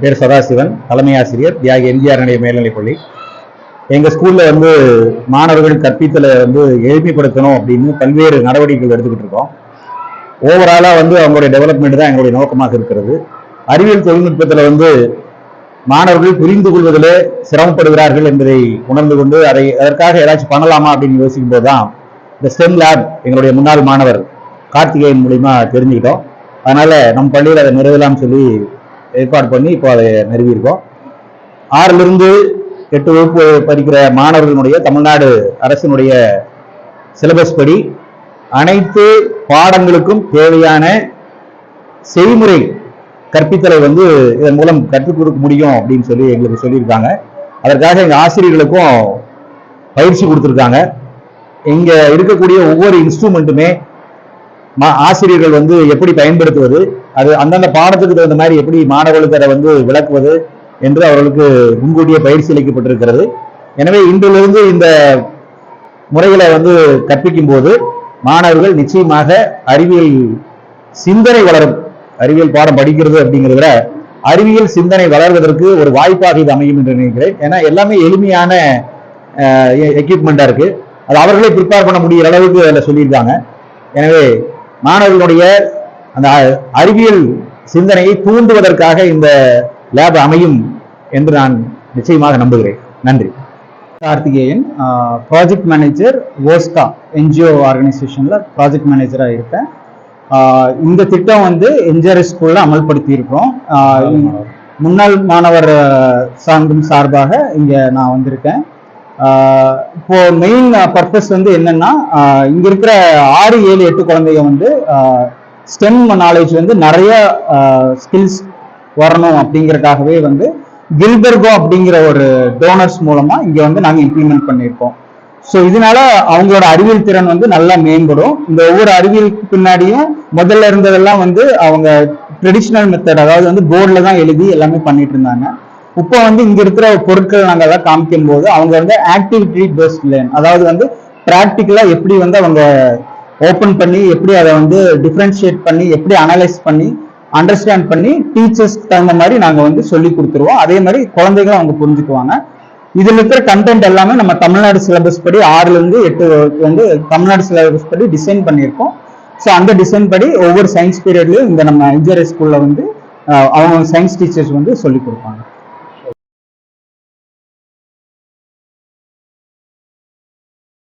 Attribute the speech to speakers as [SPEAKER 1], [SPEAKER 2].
[SPEAKER 1] பேர் சதாசிவன் தலைமை ஆசிரியர் தியாகி எம்ஜிஆர் நிலைய மேல்நிலைப்பள்ளி எங்கள் ஸ்கூலில் வந்து மாணவர்கள் கற்பித்தலை வந்து எளிமைப்படுத்தணும் அப்படின்னு பல்வேறு நடவடிக்கைகள் எடுத்துக்கிட்டு இருக்கோம். ஓவராலாக வந்து அவங்களுடைய டெவலப்மெண்ட் தான் எங்களுடைய நோக்கமாக இருக்கிறது. அறிவியல் தொழில்நுட்பத்தில் வந்து மாணவர்கள் புரிந்து கொள்வதிலே சிரமப்படுகிறார்கள் என்பதை உணர்ந்து கொண்டு அதை அதற்காக ஏதாச்சும் பண்ணலாமா அப்படின்னு யோசிக்கும் போது தான் இந்த ஸ்டெம் லேப் எங்களுடைய முன்னாள் மாணவர் கார்த்திகேயன் மூலிமா தெரிஞ்சுக்கிட்டோம். அதனால் நம் பள்ளியில் அதை நிறுவலாம்னு சொல்லி ஏற்பாடு பண்ணி இப்போ அதை நிறுவியிருக்கோம். ஆறிலிருந்து எட்டு வகுப்பு படிக்கிற மாணவர்களுடைய தமிழ்நாடு அரசினுடைய சிலபஸ் படி அனைத்து பாடங்களுக்கும் தேவையான செய்முறை கற்பித்தலை வந்து இதன் மூலம் கற்றுக் கொடுக்க முடியும் அப்படின்னு சொல்லி எங்களுக்கு சொல்லியிருக்காங்க. அதற்காக எங்கள் ஆசிரியர்களுக்கும் பயிற்சி கொடுத்துருக்காங்க. இங்கே இருக்கக்கூடிய ஒவ்வொரு இன்ஸ்ட்ருமெண்ட்டுமே ஆசிரியர்கள் வந்து எப்படி பயன்படுத்துவது? அது அந்தந்த பாடத்துக்கு தகுந்த மாதிரி எப்படி மாணவர்களுக்கு அதை வந்து விளக்குவது என்று அவர்களுக்கு முன்கூட்டியே பயிற்சி அளிக்கப்பட்டிருக்கிறது. எனவே இன்றிலிருந்து இந்த முறைகளை வந்து கற்பிக்கும் போது மாணவர்கள் நிச்சயமாக அறிவியல் சிந்தனை வளரும். அறிவியல் பாடம் படிக்கிறது அப்படிங்கிறத விட அறிவியல் சிந்தனை வளர்வதற்கு ஒரு வாய்ப்பாக இது அமையும் என்று நினைக்கிறேன். ஏன்னா எல்லாமே எளிமையான எக்யூப்மெண்ட்டாக இருக்குது அது அவர்களே ப்ரிப்பேர் பண்ண முடிகிற அளவுக்கு அதில் சொல்லியிருக்காங்க. எனவே மாணவர்களுடைய அந்த அறிவியல் சிந்தனையை தூண்டுவதற்காக இந்த லேப் அமையும் என்று நான் நிச்சயமாக நம்புகிறேன். நன்றி.
[SPEAKER 2] கார்த்திகேயன் ப்ராஜெக்ட் மேனேஜர் ஓஸ்கா என்ஜிஓ ஆர்கனைசேஷனில் ப்ராஜெக்ட் மேனேஜராக இருக்கேன் இந்த திட்டம் வந்து என்ஜிஆர்எஸ் ஸ்கூலில் அமல்படுத்தி இருக்கிறோம். ஆஹ் முன்னாள் மாணவர் சார்ந்தும் சார்பாக இங்கே நான் வந்திருக்கேன். இப்போ மெயின் பர்பஸ் வந்து என்னன்னா இங்க இருக்கிற ஆறு ஏழு எட்டு குழந்தைங்க வந்து ஸ்டெம் நாலேஜ் வந்து நிறைய ஸ்கில்ஸ் வரணும் அப்படிங்கறதுக்காகவே வந்து கில்பெர்கோ அப்படிங்கிற ஒரு டோனர்ஸ் மூலமா இங்க வந்து நாங்க இம்ப்ளிமெண்ட் பண்ணியிருக்கோம். ஸோ இதனால அவங்களோட அறிவியல் திறன் வந்து நல்லா மேம்படும். இந்த ஒவ்வொரு அறிவியலுக்கு பின்னாடியும் முதல்ல இருந்ததெல்லாம் வந்து அவங்க ட்ரெடிஷ்னல் மெத்தட் அதாவது வந்து போர்டில் தான் எழுதி எல்லாமே பண்ணிட்டு இருந்தாங்க. இப்போ வந்து இங்க இருக்கிற பொருட்கள் நாங்க எல்லாம் காமிக்கும் போது அவங்க வந்து ஆக்டிவிட்டி பேஸ்ட் லேர்ன் அதாவது வந்து ப்ராக்டிக்கலா எப்படி வந்து அவங்க ஓப்பன் பண்ணி எப்படி அதை வந்து டிஃப்ரென்ஷியேட் பண்ணி எப்படி அனலைஸ் பண்ணி அண்டர்ஸ்டாண்ட் பண்ணி டீச்சர்ஸ்க்கு தகுந்த மாதிரி நாங்க வந்து சொல்லி கொடுத்துருவோம். அதே மாதிரி குழந்தைகளும் அவங்க புரிஞ்சுக்குவாங்க. இதுல இருக்கிற கண்டென்ட் எல்லாமே நம்ம தமிழ்நாடு சிலபஸ் படி ஆறுல இருந்து எட்டு வந்து தமிழ்நாடு சிலபஸ் படி டிசைன் பண்ணியிருக்கோம். ஸோ அந்த டிசைன் படி ஒவ்வொரு சயின்ஸ் பீரியட்லயும் இந்த நம்ம இன்ஜினியரிங் ஸ்கூல்ல வந்து அவங்க சயின்ஸ் டீச்சர்ஸ் வந்து சொல்லி கொடுப்பாங்க.